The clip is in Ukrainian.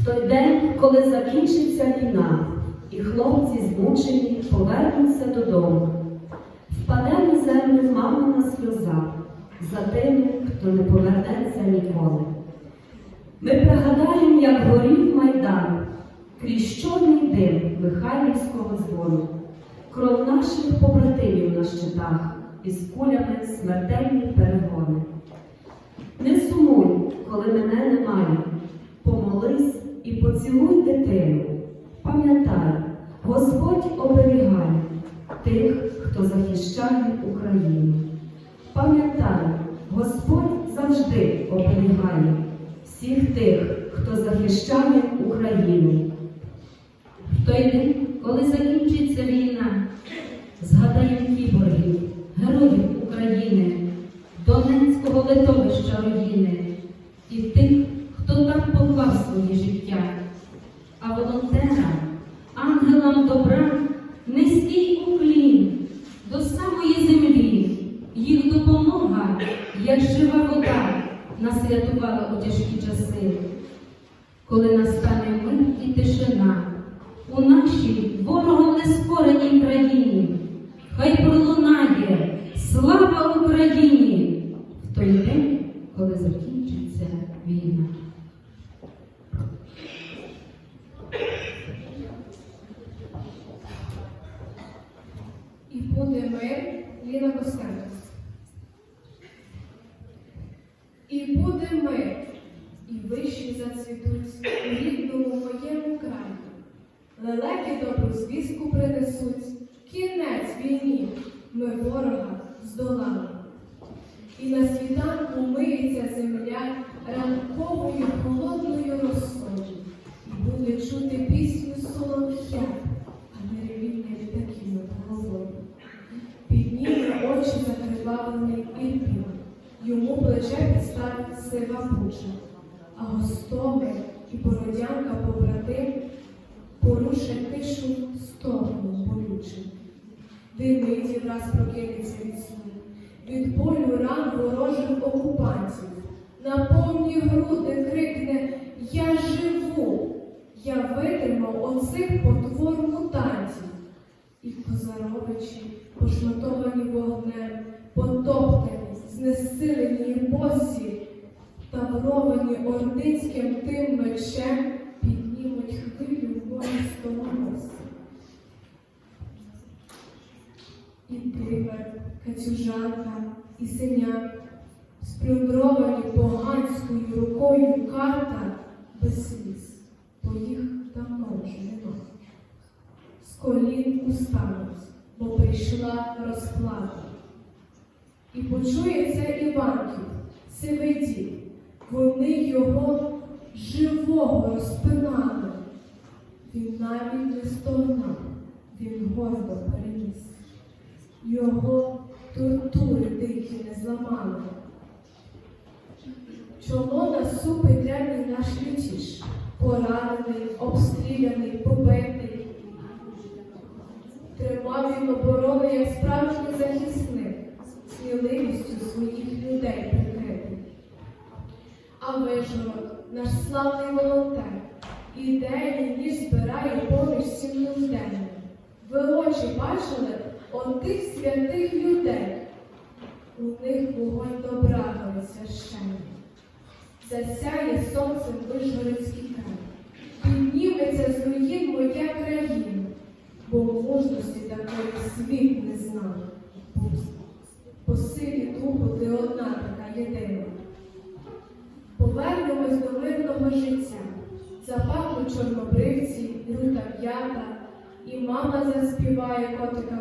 В той день, коли закінчиться війна, і хлопці змучені повернуться додому, впаде на землю мамина сльоза за тими, хто не повернеться ніколи. Ми пригадаємо, як горів майдан, крізь чорний дим Михайлівського дзвону, кров наших побратимів на щитах із кулями смертельні перегони. Не сумуй, коли мене немає, помолись і поцілуй дитину. Пам'ятай, Господь оберігає тих, хто захищає Україну. Пам'ятай, Господь завжди оберігає всіх тих, хто захищає Україну. В той день, коли закінчиться війна, згадаємо кіборгів, героїв України, Донецького литовища родини і тих, хто там поклав своє життя. А волонтерам, ангелам добра, низький уклін до самої землі, їх допомога, як жива вода, нас рятувала у тяжкі часи. Коли настане мир і тишина у нашій ворогом нескореній країні, хай пролунає слава Україні в той день, коли закінчиться війна. І буде мир, Ліна Костенко. І буде мир, і вищі зацвітуть у рідному моєму краї. Лелеки добру звістку принесуть, кінець війні, ми ворога здолали. І на світанку миється закривавлений ірпів, йому плече підставить сива пуча, а гостове і бородянка побратим порушить тишу стогну болючим. Димить і враз прокинеться від сну, від болю ран ворожих окупантів. На повні груди крикне Я живу! Я витримав оцих потвор мутантів. І Козаровичі, пошматовані вогнем, потоптані, знесилені і босі, тавровані ординським тим мечем, піднімуть хвилю воїнського мосту. І дивер, кацюжанка, і синя, сплюндровані поганською рукою карта без сліз, бо їх давно вже нема. З колін устануть, бо прийшла розплата. І почує це Іванків, сивий. Вони його живого розпинали. Він навіть не стогнав, він гордо переніс. Його тортури дикі не зламали. Чоло насупить древній наш лютіш, поранений, обстріляний, побитий. Тримав він оборону, як справжній захисник, сміливістю своїх людей прикритий. А вижгород, наш славний волонтер, ідеї ніж збирає поміж всім нужденним. Ви очі бачили отих святих людей. У них вогонь добра горить священний. Засяє сонцем вишгородський край. Підніметься з руїн моя країна, бо мужності такої світ не знав. По силі духу ти одна така єдина. Повернемось до мирного життя. запаху чорнобривці, люта п'ята, і мама заспіває котика